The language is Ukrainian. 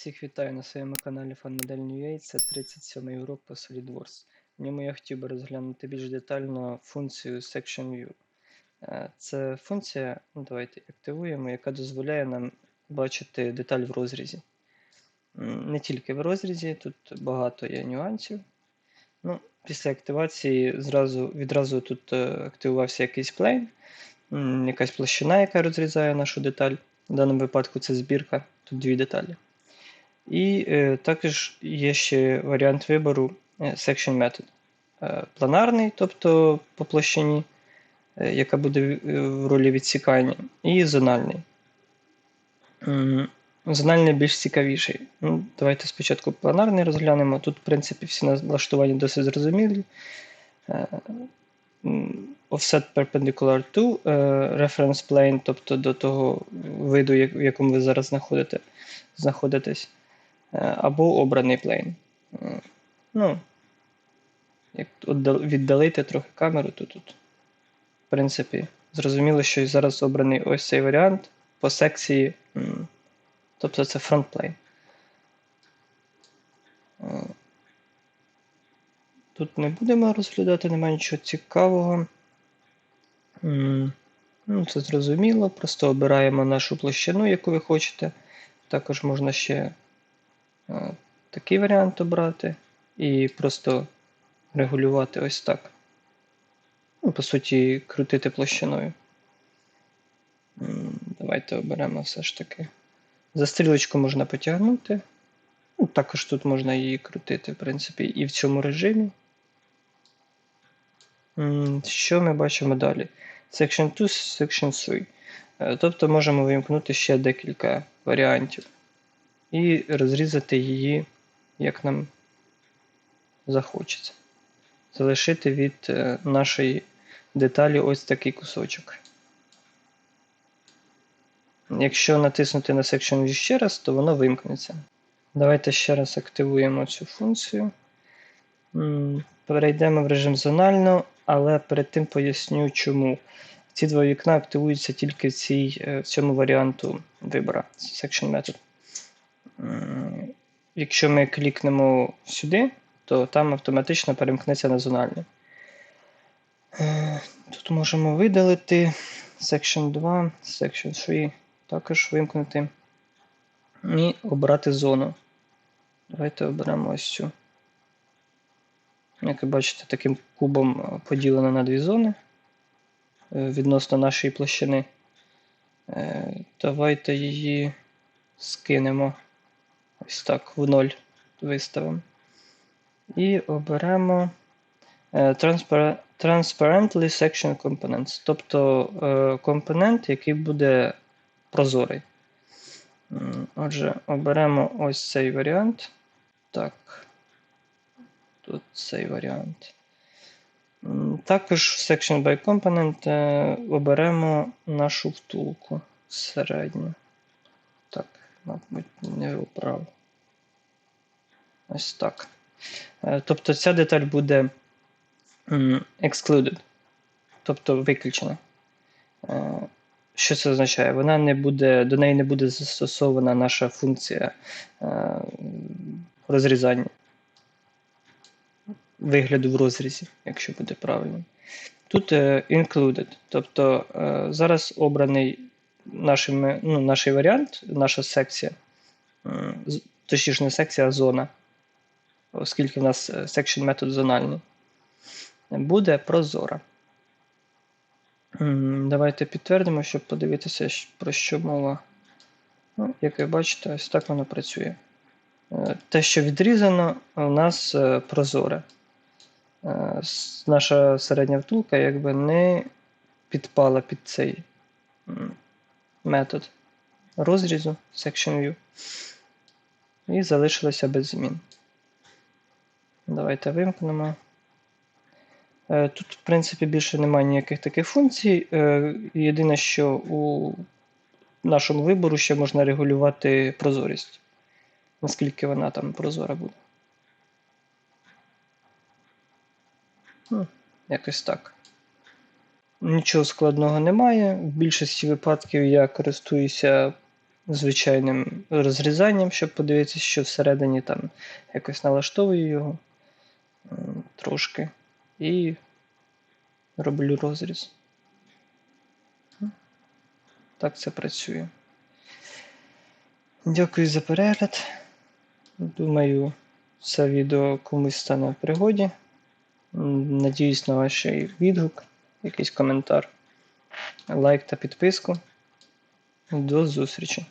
Всіх вітаю на своєму каналі FunModel.ua. Це 37-й урок по SolidWorks. В ньому я хотів би розглянути більш детально функцію Section View. Е, Це функція, ну, давайте активуємо, яка дозволяє нам бачити деталь в розрізі. Не тільки в розрізі, тут багато є нюансів. Ну, після активації зразу, відразу тут е, активувався якийсь плейн, якась площина, яка розрізає нашу деталь. В даному випадку це збірка, тут дві деталі. І е, також є ще варіант вибору е, Section Method. Е, планарний, тобто по площині, е, яка буде в- в ролі відсікання, і зональний. Зональний більш цікавіший. Ну, давайте спочатку планарний розглянемо. Тут, в принципі, всі налаштування досить зрозумілі. Е, Offset perpendicular to е, reference plane, тобто до того виду, в якому ви зараз знаходите, знаходитесь, е, або обраний плейн. Е, Ну, як віддалити трохи камеру, то тут, в принципі, зрозуміло, що зараз обраний ось цей варіант по секції, тобто це фронтплейн. Е, Тут не будемо розглядати, немає нічого цікавого. Ну, це зрозуміло. Просто обираємо нашу площину, яку ви хочете. Також можна ще е, такий варіант обрати і просто регулювати ось так. Ну, по суті, крутити площиною. Давайте оберемо все ж таки. За стрілочку можна потягнути. Ну, також тут можна її крутити, в принципі, і в цьому режимі. Що ми бачимо далі? Section 2, Section 3. Е, Тобто можемо вимкнути ще декілька варіантів і розрізати її, як нам захочеться. Залишити від е, нашої деталі ось такий кусочок. Якщо натиснути на Section View ще раз, то воно вимкнеться. Давайте ще раз активуємо цю функцію. Перейдемо в режим зонально, але перед тим поясню, чому. Ці два вікна активуються тільки в, цій, е, в цьому варіанту вибора Section Method. Якщо ми клікнемо сюди, то там автоматично перемкнеться на зональний. Е, Тут можемо видалити Section 2, Section 3, також вимкнути і обрати зону. Давайте оберемо ось цю. Як ви бачите, таким кубом поділено на дві зони е, відносно нашої площини. Е, Давайте її скинемо ось так в ноль виставимо. І оберемо е, Transpar- Transparently Section Components, тобто е, компонент, який буде прозорий. Отже, оберемо ось цей варіант. Так. Тут цей варіант. Також в Section by Component е, оберемо нашу втулку середню. Мабуть, не обрав. Ось так. Е, Тобто ця деталь буде excluded, тобто виключена. Е, Що це означає? Вона не буде, до неї не буде застосована наша функція е, розрізання вигляду в розрізі, якщо буде правильно. Тут е, included, тобто зараз обраний нашими, ну, наш варіант, наша секція, точніше не секція, а зона, оскільки в нас е, section метод зональний, буде прозора. Давайте підтвердимо, щоб подивитися, про що мова. Ну, як ви бачите, ось так воно працює. Е, Те, що відрізано, у нас прозоре. Наша середня втулка якби не підпала під цей метод розрізу Section View і залишилася без змін. Давайте вимкнемо. Е, Тут, в принципі, більше немає ніяких таких функцій. Е, Єдине, що у нашому вибору ще можна регулювати прозорість, наскільки вона там прозора буде. Ну, якось так. Нічого складного немає. В більшості випадків я користуюся звичайним розрізанням, щоб подивитися, що всередині там якось налаштовую його трошки. І роблю розріз. Так це працює. Дякую за перегляд. Думаю, це відео комусь стане в пригоді. Надіюсь на ваш відгук, якийсь коментар, лайк та підписку. До зустрічі!